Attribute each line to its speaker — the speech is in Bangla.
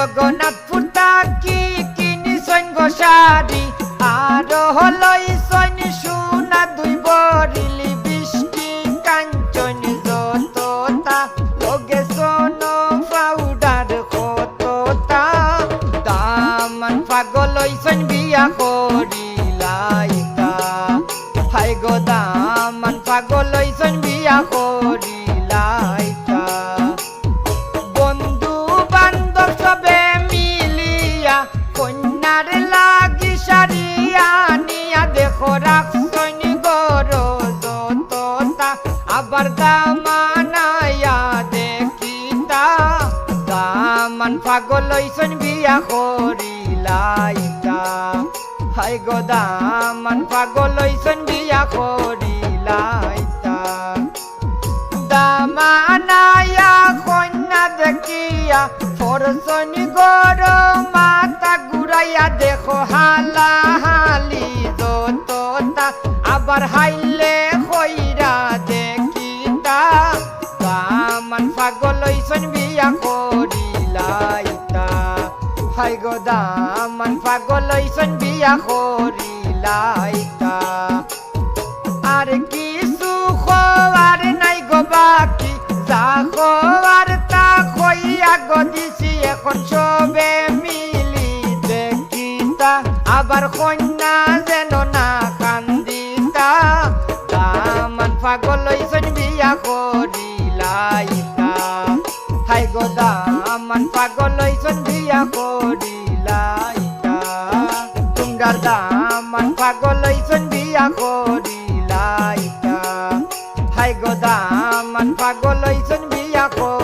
Speaker 1: জগন্নাথপুর তাকি কিনি সৈন গোসারি আর হলই সৈন সোনা দুই বরিলি বৃষ্টি কাঞ্চন, যততা লগে সোন পাউডার কততা। দামান পাগল সৈন বিয়া করিলাইকা হাই গো দামান পাগল সৈন বিয়া করিলাইকা পাগল হইছন বিয়া করিলাইতা। হাই গো দামান পাগল বিয়া করিলাইতা। দামানায়া কন্যা দেখিয়া ফরসনি গর মাতা গুড়াইয়া দেখো হালা। আবার হাইলে কইরা দেখিতা দামান পাগল হইছন বিয়া করিলাইতা হাই গো দামান পাগল হইছন বিয়া করিলাইতা আর কিছু খোয়ার নাই গো বাকি, যা খোয়ার তা খইয়া গো দিছি এখন সবে মিলি দেখিতা আবার কন্যা যেন না পাগল হইছেন বিয়া করিলাইতা হাই গো দামান, পাগল হইছেন বিয়া করিলাইতা তুমরার দামান, পাগল হইছেন বিয়া করিলাইতা হাই গো দামান, পাগল হইছেন বিয়া কর